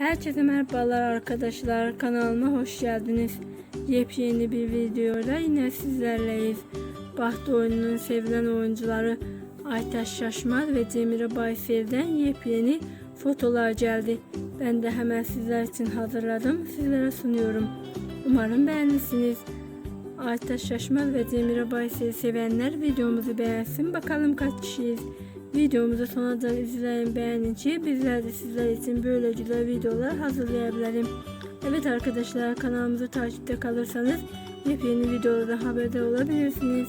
Herkese merhabalar arkadaşlar. Kanalıma hoş geldiniz. Yepyeni bir videoda yine sizlerleyiz. Baht oyununun sevilen oyuncuları Aytaş Şaşmaz ve Cemile Baysel'den yepyeni fotolar geldi. Ben de hemen sizler için hazırladım. Sizlere sunuyorum. Umarım beğenirsiniz. Aytaş Şaşmaz ve Cemile Baysel'i sevenler videomuzu beğensin. Bakalım kaç kişiyiz. Videomuzu sona kadar izleyin beğenince bizler de sizler için böyle güzel videolar hazırlayabilirim. Evet arkadaşlar kanalımızı takipte kalırsanız yepyeni videolardan haberdar olabilirsiniz.